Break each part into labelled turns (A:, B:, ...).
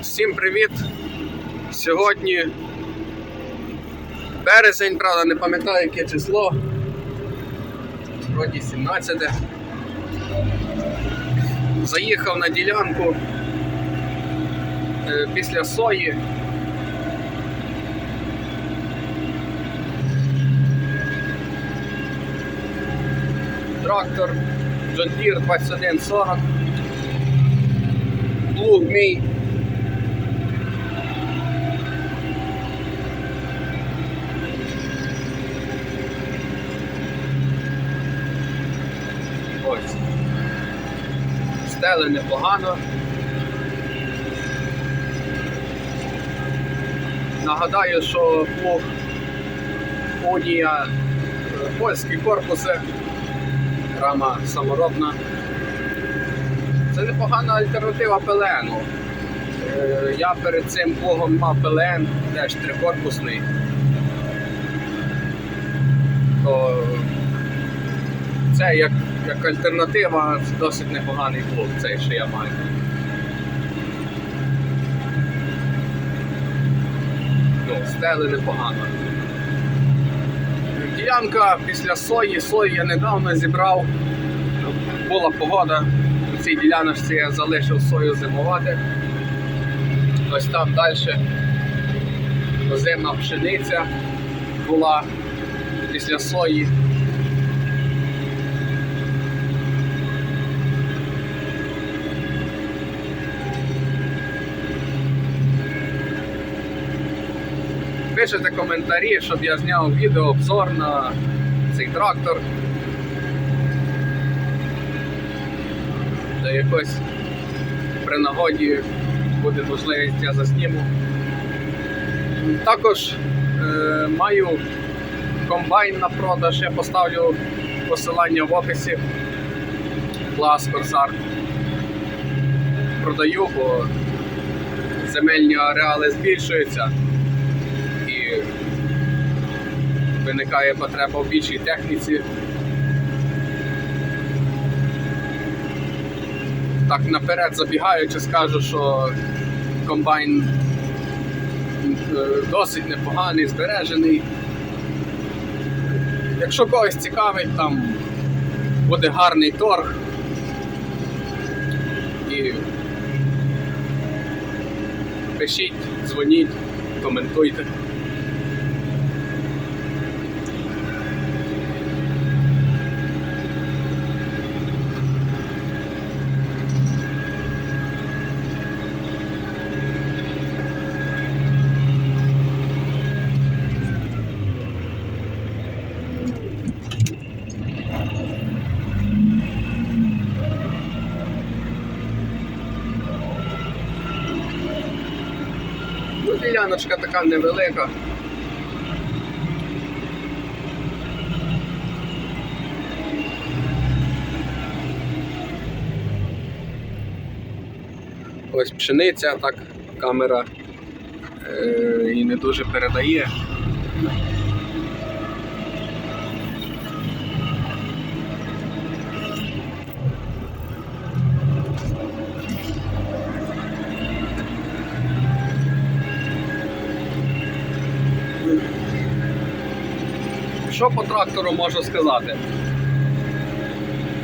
A: Всім привіт! Сьогодні березень, правда, не пам'ятаю яке число. Вроді 17. Заїхав на ділянку е, після сої. Трактор John Deere 2140. Плуг мій. Ось. Стели непогано. Нагадаю, що плуг Унія е, польські корпуси, рама саморобна. Це непогана альтернатива ПЛНу. Е, Я перед цим плугом мав ПЛН, теж трикорпусний. То це як, як альтернатива досить непоганий плуг, цей, що я маю. Ну, стели непогано. Ділянка після сої, сої я недавно зібрав. Була погода. У цій діляночці я залишив сою зимувати. Ось там далі озимна пшениця була після сої. Пишете коментарі, щоб я зняв відео обзор на цей трактор. Та якось при нагоді буде можливість, я засніму. Також е, маю комбайн на продаж, я поставлю посилання в описі. Клас Корсар. Продаю, бо земельні ареали збільшуються і виникає потреба в більшій техніці. Так наперед забігаючи, скажу, що комбайн е, досить непоганий, збережений. Якщо когось цікавить, там буде гарний торг. І пишіть, дзвоніть, коментуйте. Діляночка така невелика. Ось пшениця, так камера е, і не дуже передає. Що по трактору можу сказати?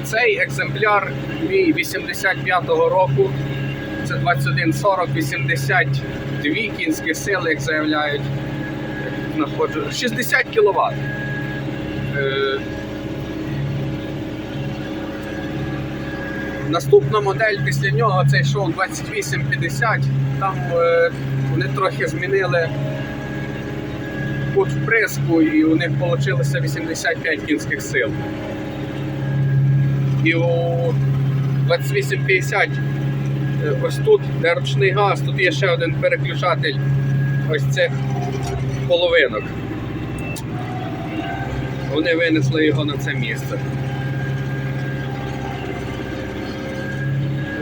A: Цей екземпляр мій 85-го року. Це 2140, 82 кінські сили, як заявляють. Знаходжу. 60 кВт. Е... Наступна модель після нього це йшов 2850. Там е... вони трохи змінили кут вприску і у них вийшло 85 кінських сил. І у 2850 е, ось тут, де ручний газ, тут є ще один переключатель ось цих половинок. Вони винесли його на це місце.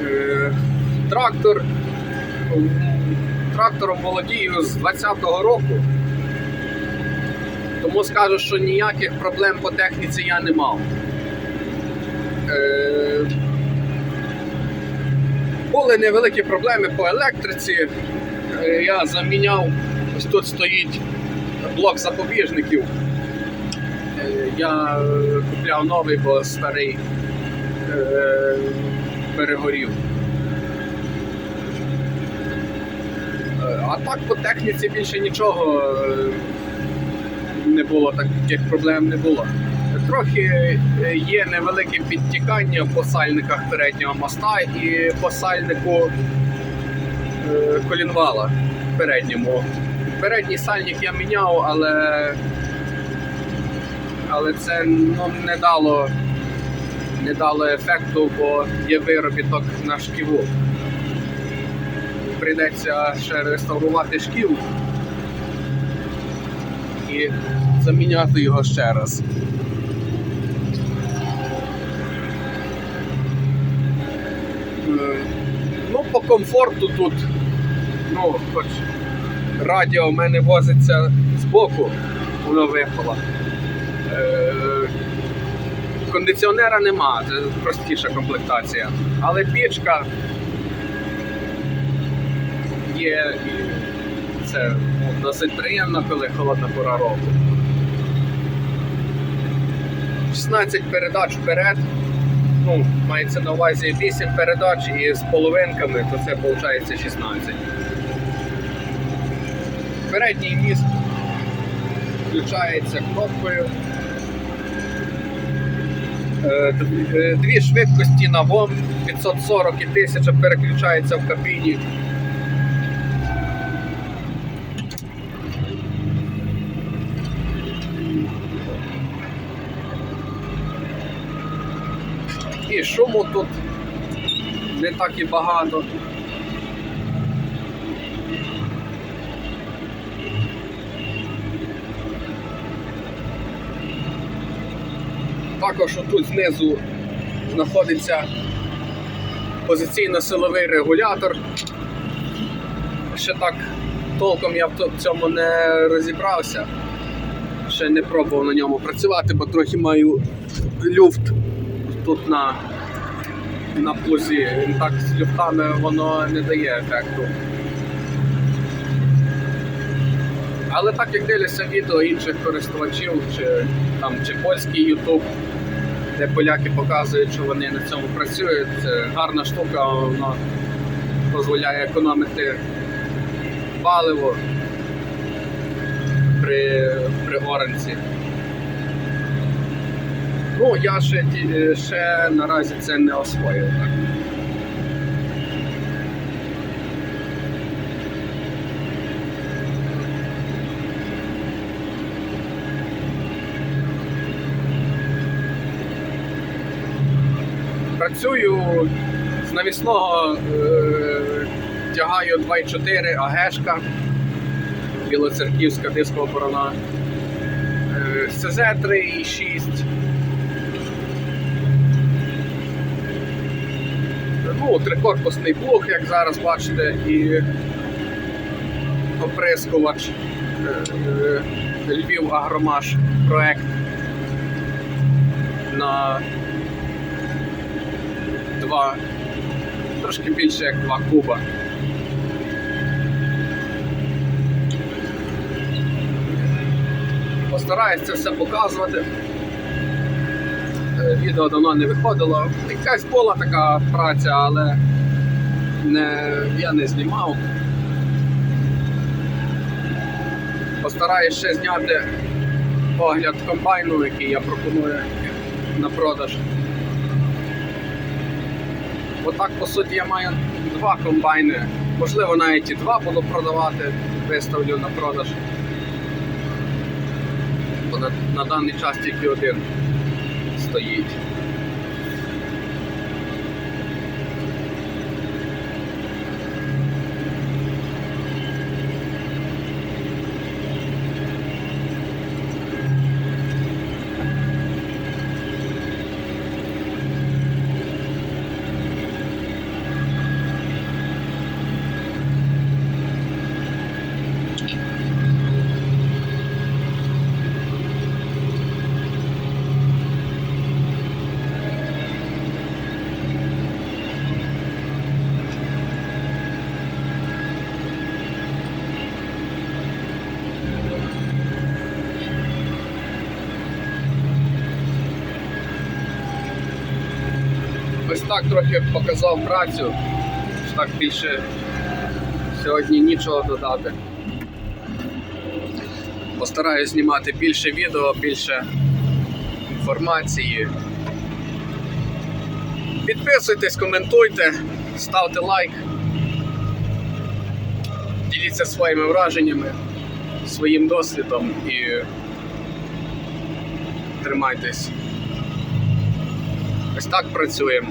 A: Е, Трактор. Трактором володію з 20-го року. Тому скажу, що ніяких проблем по техніці я не мав. Е, Були невеликі проблеми по електриці. Е, Я заміняв, ось тут стоїть блок запобіжників. Е, Я е, купляв новий, бо старий е, перегорів. Е, А так по техніці більше нічого е, не було, таких проблем не було. Трохи е, є невелике підтікання по сальниках переднього моста і по сальнику е, колінвала передньому. Передній сальник я міняв, але, але це ну, не дало не дало ефекту, бо є виробіток на шківу. Прийдеться ще реставрувати шків і заміняти його ще раз. Ну, по комфорту тут, ну, хоч радіо в мене возиться збоку, воно випало. Е, кондиціонера нема, це простіша комплектація. Але пічка є це ну, досить приємно, коли холодна пора року. 16 передач вперед. Ну, мається на увазі 8 передач і з половинками, то це виходить 16. Передній міст включається кнопкою. Е, е, Дві швидкості на ВОМ 540 і 1000 переключається в кабіні. І шуму тут не так і багато. Також тут знизу знаходиться позиційно-силовий регулятор. Ще так толком я в цьому не розібрався. Ще не пробував на ньому працювати, бо трохи маю люфт тут на, на плузі. Так з люфтами воно не дає ефекту. Але так як дивляться відео інших користувачів, чи там чи польський YouTube, де поляки показують, що вони на цьому працюють, гарна штука, воно дозволяє економити паливо при, при оранці. Ну, я ще, ще наразі це не освоїв. Працюю з навісного е, тягаю 2,4 АГшка, білоцерківська дискова борона. Е, СЗ 3,6. Ну, трикорпусний плуг, як зараз бачите, і оприскувач е, е, Львів Агромаш проект на два, трошки більше як два куба. Постараюсь це все показувати. Відео давно не виходило. Якась була така праця, але не, я не знімав. Постараюсь ще зняти огляд комбайну, який я пропоную на продаж. Отак, по суті, я маю два комбайни. Можливо, навіть і два буду продавати, виставлю на продаж. На даний час тільки один стоїть. Ось так трохи показав працю. Так більше сьогодні нічого додати. Постараюсь знімати більше відео, більше інформації. Підписуйтесь, коментуйте, ставте лайк. Діліться своїми враженнями, своїм досвідом і тримайтесь. Ось так працюємо.